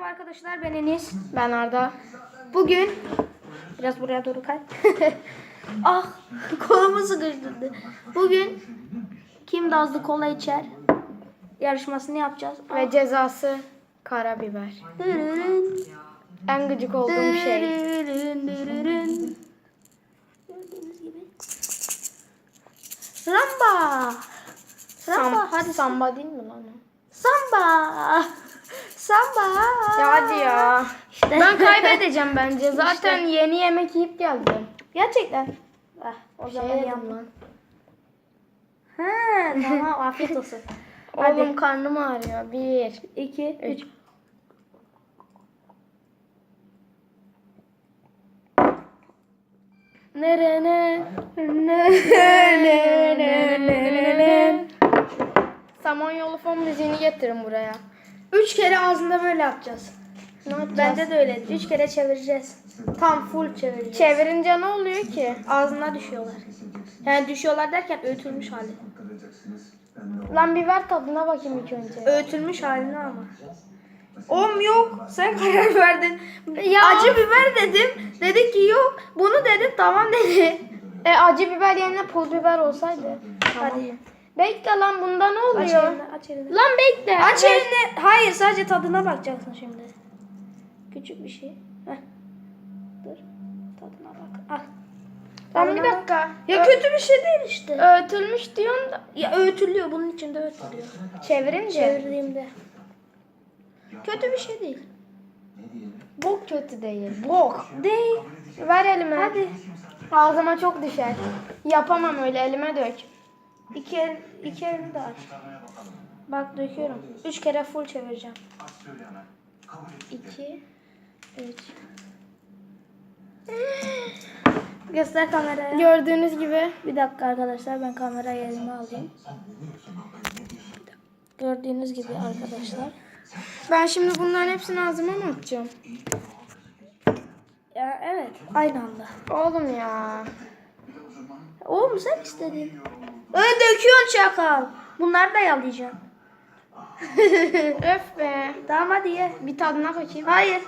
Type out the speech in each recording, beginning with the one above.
Merhaba arkadaşlar ben Enis. Ben Arda. Bugün biraz buraya doğru kay. ah kolumu sıkıştırdı. Bugün kim daha hızlı kola içer yarışmasını yapacağız. Ve cezası karabiber. Dırırın, En gıcık olduğum şey. dırırın, dırırın. Gördüğünüz gibi. Ramba. Ramba Sam, hadi samba değil mi lan? Samba. Samba. Ya hadi ya. İşte. Ben kaybedeceğim bence. Zaten yeni yemek yiyip geldim. Gerçekten. Ah, o Şey zaman yanma. lan. Ha, tamam afiyet olsun. Oğlum Hadi. karnım ağrıyor. Bir. 2 3 Nerene? Samanyolu fon müziğini getirin buraya. 3 kere ağzında böyle yapacağız. Ne yapacağız? Bende de öyle. 3 kere çevireceğiz. Tam full çevireceğiz. Çevirince ne oluyor ki? Ağzına düşüyorlar. Yani düşüyorlar derken öğütülmüş hali. Lan bir ver tadına bakayım ilk önce. Öğütülmüş halini ama. Oğlum yok. Sen karar verdin. Ya. Acı biber dedim. Dedi ki yok. Bunu dedim tamam dedi. E acı biber yerine pul biber olsaydı. Hadi. Bekle lan bunda ne Aç oluyor? elini, aç elini. Lan bekle. Aç Ver. elini. Hayır sadece tadına bakacaksın şimdi. Küçük bir şey. Heh. Dur. Tadına bak. Al. Lan bir bak. dakika. Ya Ö- kötü bir şey değil işte. Öğütülmüş diyorsun da. Ya öğütülüyor. Bunun içinde öğütülüyor. Çevirince. Çevirdiğimde. Kötü bir şey değil. Bok kötü değil. Bok. Değil. Ver elime. Hadi. Ağzıma çok düşer. Yapamam öyle elime dök. İki, el, iki elini de aç. Bak döküyorum. Üç kere full çevireceğim. İki. Üç. Göster kameraya. Gördüğünüz gibi. Bir dakika arkadaşlar ben kamerayı elime alayım. Gördüğünüz gibi arkadaşlar. Ben şimdi bunların hepsini ağzıma mı atacağım? Ya evet aynı anda. Oğlum ya. Oğlum sen istedin. Öyle döküyorsun çakal. Bunları da yalayacaksın. Öf be. Tamam hadi ye. Bir tadına bakayım. Hayır.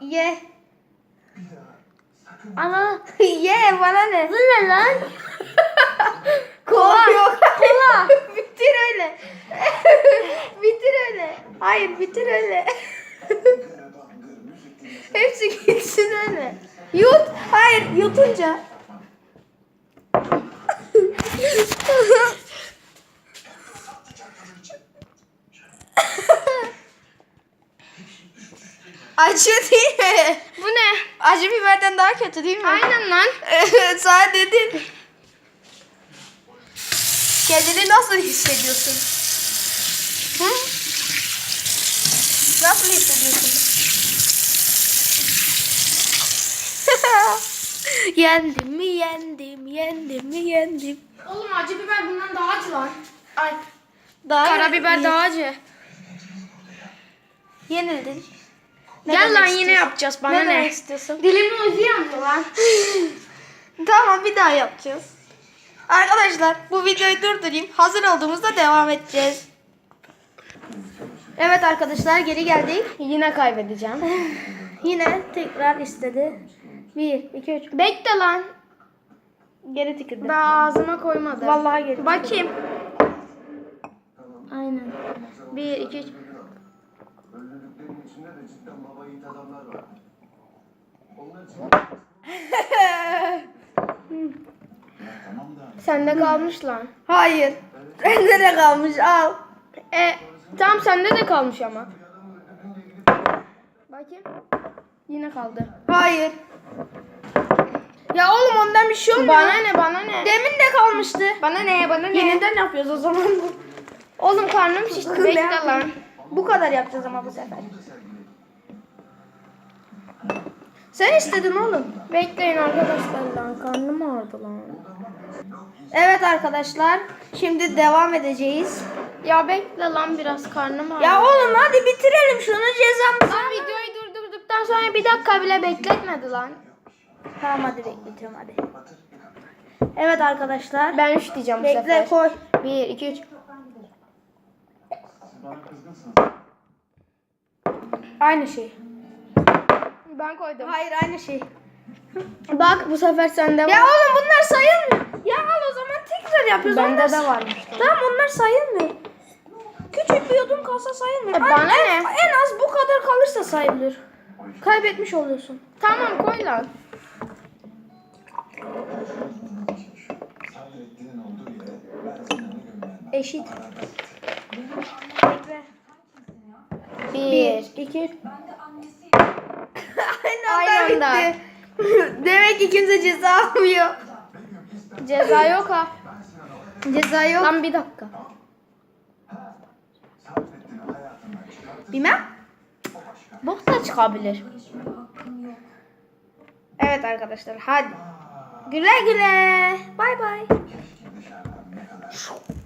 Ye. Ana ye bana ne? Bu ne lan? Kola yok. Kola. bitir öyle. bitir öyle. Hayır bitir öyle. Hepsi gitsin öyle. Yut. Hayır yutunca. Acı değil mi? Bu ne? Acı biberden daha kötü değil mi? Aynen lan. Sana dedim. Kendini nasıl hissediyorsun? Hı? Nasıl hissediyorsun? yendim mi yendim, yendim mi yendim. Oğlum acı biber bundan daha acı lan. Ay. Daha Karabiber iyi. daha acı. Yenildin. Ne Gel lan yine yapacağız bana Ne ne? demek istiyorsun? Dilimin ucu yanıyor lan. Tamam bir daha yapacağız. Arkadaşlar bu videoyu durdurayım. Hazır olduğumuzda devam edeceğiz. Evet arkadaşlar geri geldik. Yine kaybedeceğim. Yine tekrar istedi. 1, 2, 3. Bekle lan. Geri tükürdü. Daha ağzıma koymadı. Vallahi geri Bakayım. Aynen. Bir, iki, üç. İçinde de cidden baba yiğit adamlar var. Onlar için... tamam da Sende kalmış lan. Hayır. Bende de kalmış al. E, tam sende de kalmış ama. Bakayım. Yine kaldı. Hayır. Ya oğlum ondan bir şey olmuyor. Bana ne bana ne? Demin de kalmıştı. Bana ne bana ne? Yeniden yapıyoruz o zaman. Oğlum karnım şişti. Bekle lan. Bu kadar yapacağız ama bu sefer. Sen istedin oğlum. Bekleyin arkadaşlar lan. Karnım ağrıdı lan. Evet arkadaşlar. Şimdi devam edeceğiz. Ya bekle lan biraz karnım ağrıdı. Ya oğlum hadi bitirelim şunu cezamızı. Lan videoyu durdurduktan sonra bir dakika bile bekletmedi lan. Tamam hadi bekletiyorum hadi. Evet arkadaşlar. Ben üç diyeceğim bu Bekle sefer. koy. Bir, iki, üç. siz bana kızgınsınız. Aynı şey. Ben koydum. Hayır aynı şey. Bak bu sefer sende var. Ya oğlum bunlar sayılmıyor. Ya al o zaman tekrar yapıyoruz. Bende Onlar- de varmış. Tamam onlar sayılmıyor. Küçük bir yudum kalsa sayılmıyor. E, bana en, ne? En az bu kadar kalırsa sayılır. Kaybetmiş oluyorsun. Tamam koy lan. Eşit. Bir. İki, Aynı anda. bitti. Demek ki kimse ceza almıyor. Ceza yok ha. Ceza yok. Lan bir dakika. Bilmem. Bok da çıkabilir. Evet arkadaşlar hadi. Güle güle. Bay bay. そう。